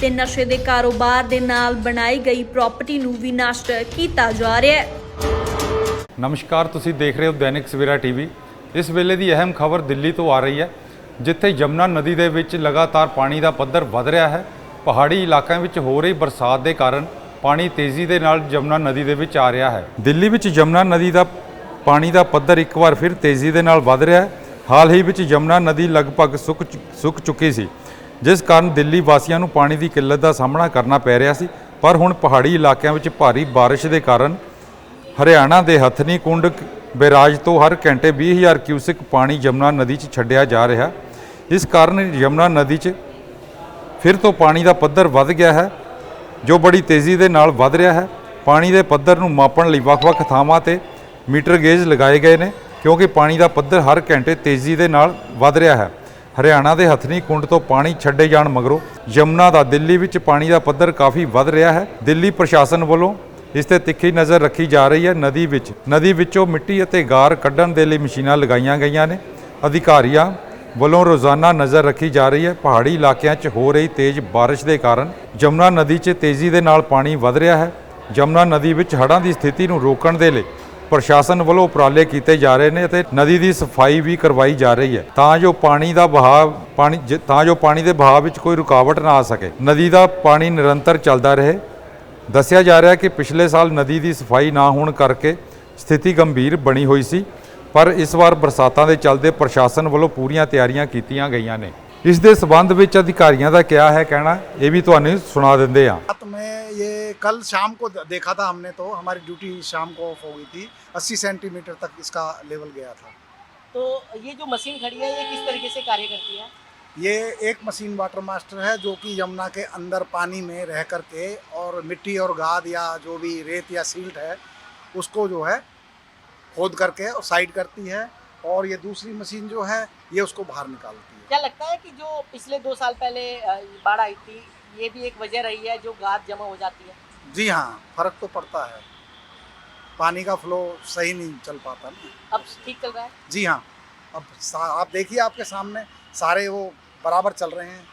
ਤੇ ਨਸ਼ੇ ਦੇ ਕਾਰੋਬਾਰ ਦੇ ਨਾਲ ਬਣਾਈ ਗਈ ਪ੍ਰਾਪਰਟੀ ਨੂੰ ਵੀ ਨਸ਼ਟ ਕੀਤਾ ਜਾ ਰਿਹਾ ਹੈ। ਨਮਸਕਾਰ, ਤੁਸੀਂ ਦੇਖ ਰਹੇ ਹੋ ਦੈਨਿਕ ਸਵੇਰਾ ਟੀਵੀ। ਇਸ ਵੇਲੇ ਦੀ ਅਹਿਮ ਖਬਰ ਦਿੱਲੀ ਤੋਂ ਆ ਰਹੀ ਹੈ, ਜਿੱਥੇ ਯਮੁਨਾ ਨਦੀ ਦੇ ਵਿੱਚ ਲਗਾਤਾਰ ਪਾਣੀ ਦਾ ਪੱਧਰ ਵਧ ਰਿਹਾ ਹੈ। ਪਹਾੜੀ ਇਲਾਕਿਆਂ ਵਿੱਚ ਹੋ ਰਹੀ ਬਰਸਾਤ ਦੇ ਕਾਰਨ ਪਾਣੀ ਤੇਜ਼ੀ ਦੇ ਨਾਲ ਯਮੁਨਾ ਨਦੀ ਦੇ ਵਿੱਚ ਆ ਰਿਹਾ ਹੈ। ਦਿੱਲੀ ਵਿੱਚ ਯਮੁਨਾ ਨਦੀ ਦਾ ਪਾਣੀ ਦਾ ਪੱਧਰ ਇੱਕ ਵਾਰ ਫਿਰ ਤੇਜ਼ੀ ਦੇ ਨਾਲ ਵਧ ਰਿਹਾ ਹੈ। ਹਾਲ ਹੀ ਵਿੱਚ ਯਮੁਨਾ ਨਦੀ ਲਗਭਗ ਸੁੱਕ ਸੁੱਕ ਚੁੱਕੀ ਸੀ। ਜਿਸ ਕਾਰਨ ਦਿੱਲੀ ਵਾਸੀਆਂ ਨੂੰ ਪਾਣੀ ਦੀ ਕਿੱਲਤ ਦਾ ਸਾਹਮਣਾ ਕਰਨਾ ਪੈ ਰਿਹਾ ਸੀ। ਪਰ ਹੁਣ ਪਹਾੜੀ ਇਲਾਕਿਆਂ ਵਿੱਚ ਭਾਰੀ ਬਾਰਿਸ਼ ਦੇ ਕਾਰਨ ਹਰਿਆਣਾ ਦੇ ਹਥਨੀ ਕੁੰਡ ਬੈਰਾਜ ਤੋਂ ਹਰ ਘੰਟੇ 20000 ਕਿਊਸਿਕ ਪਾਣੀ ਯਮੁਨਾ ਨਦੀ 'ਚ ਛੱਡਿਆ ਜਾ ਰਿਹਾ। ਇਸ ਕਾਰਨ ਯਮੁਨਾ ਨਦੀ 'ਚ ਫਿਰ ਤੋਂ ਪਾਣੀ ਦਾ ਪੱਧਰ ਵੱਧ ਗਿਆ ਹੈ, ਜੋ ਬੜੀ ਤੇਜ਼ੀ ਦੇ ਨਾਲ ਵੱਧ ਰਿਹਾ ਹੈ। ਪਾਣੀ ਦੇ ਪੱਧਰ ਨੂੰ ਮਾਪਣ ਲਈ ਵੱਖ-ਵੱਖ ਥਾਵਾਂ ਤੇ ਮੀਟਰ ਗੇਜ ਲਗਾਏ ਗਏ ਨੇ, ਕਿਉਂਕਿ ਪਾਣੀ ਦਾ ਪੱਧਰ ਹਰ ਘੰਟੇ ਤੇਜ਼ੀ ਦੇ ਨਾਲ ਵੱਧ ਰਿਹਾ ਹੈ। ਹਰਿਆਣਾ ਦੇ ਹਥਨੀ ਕੁੰਡ ਤੋਂ ਪਾਣੀ ਛੱਡੇ ਜਾਣ ਮਗਰੋਂ ਯਮੁਨਾ ਦਾ ਦਿੱਲੀ ਵਿੱਚ ਪਾਣੀ ਦਾ ਪੱਧਰ ਕਾਫੀ ਵੱਧ ਰਿਹਾ ਹੈ। ਦਿੱਲੀ ਪ੍ਰਸ਼ਾਸਨ ਵੱਲੋਂ ਇਸ ਤੇ ਤਿੱਖੀ ਨਜ਼ਰ ਰੱਖੀ ਜਾ ਰਹੀ ਹੈ। ਨਦੀ ਵਿੱਚ, ਨਦੀ ਵਿੱਚੋਂ ਮਿੱਟੀ ਅਤੇ ਗਾਰ ਕੱਢਣ ਦੇ ਲਈ ਮਸ਼ੀਨਾਂ ਲਗਾਈਆਂ ਗਈਆਂ ਨੇ। ਅਧਿਕਾਰੀਆਂ ਵੱਲੋਂ ਰੋਜ਼ਾਨਾ ਨਜ਼ਰ ਰੱਖੀ ਜਾ ਰਹੀ ਹੈ। ਪਹਾੜੀ ਇਲਾਕਿਆਂ 'ਚ ਹੋ ਰਹੀ ਤੇਜ਼ ਬਾਰਿਸ਼ ਦੇ ਕਾਰਨ ਯਮੁਨਾ ਨਦੀ 'ਚ ਤੇਜ਼ੀ ਦੇ ਨਾਲ ਪਾਣੀ ਵਧ ਰਿਹਾ ਹੈ। ਯਮੁਨਾ ਨਦੀ ਵਿੱਚ ਹੜ੍ਹਾਂ ਦੀ ਸਥਿਤੀ ਨੂੰ ਰੋਕਣ ਦੇ ਲਈ ਪ੍ਰਸ਼ਾਸਨ ਵੱਲੋਂ ਉਪਰਾਲੇ ਕੀਤੇ ਜਾ ਰਹੇ ਨੇ ਅਤੇ ਨਦੀ ਦੀ ਸਫ਼ਾਈ ਵੀ ਕਰਵਾਈ ਜਾ ਰਹੀ ਹੈ ਤਾਂ ਜੋ ਪਾਣੀ ਦਾ ਬਹਾਵ ਪਾਣੀ ਤਾਂ ਜੋ ਪਾਣੀ ਦੇ ਬਹਾਅ ਵਿੱਚ ਕੋਈ ਰੁਕਾਵਟ ਨਾ ਆ ਸਕੇ। ਨਦੀ ਦਾ ਪਾਣੀ ਨਿਰੰਤਰ ਚੱਲਦਾ ਰਹੇ। ਦੱਸਿਆ ਜਾ ਰਿਹਾ ਕਿ ਪਿਛਲੇ ਸਾਲ ਨਦੀ ਦੀ ਸਫ਼ਾਈ ਨਾ ਹੋਣ ਕਰਕੇ ਸਥਿਤੀ ਗੰਭੀਰ ਬਣੀ ਹੋਈ ਸੀ, ਪਰ ਇਸ ਵਾਰ ਬਰਸਾਤਾਂ ਦੇ ਚਲਦੇ ਪ੍ਰਸ਼ਾਸਨ ਵੱਲੋਂ ਪੂਰੀਆਂ ਤਿਆਰੀਆਂ ਕੀਤੀਆਂ ਗਈਆਂ ਨੇ। ਇਸ ਦੇ ਸਬੰਧ ਵਿੱਚ ਅਧਿਕਾਰੀਆਂ ਦਾ ਕਿਹਾ ਹੈ, ਕਹਿਣਾ, ਇਹ ਵੀ ਤੁਹਾਨੂੰ ਸੁਣਾ ਦਿੰਦੇ ਆ ਮੈਂ ਇਹ कल शाम को देखा था हमने तो हमारी ड्यूटी शाम को ऑफ़ हो गई थी। 80 सेंटीमीटर तक इसका लेवल गया था। तो ये जो मशीन खड़ी है ये किस तरीके से कार्य करती है? ये एक मशीन वाटर मास्टर है जो कि यमुना के अंदर पानी में रह करके और मिट्टी और गाद या जो भी रेत या सील्ट है उसको जो है खोद करके और साइड करती है और ये दूसरी मशीन जो है ये उसको बाहर निकालती है। क्या लगता है कि जो पिछले दो साल पहले बाढ़ आई थी ये भी एक वजह रही है जो गाद जमा हो जाती है। जी हाँ फ़र्क तो पड़ता है। पानी का फ्लो सही नहीं चल पाता ना। अब ठीक चल रहा है? जी हाँ अब आप देखिए आपके सामने सारे वो बराबर चल रहे हैं।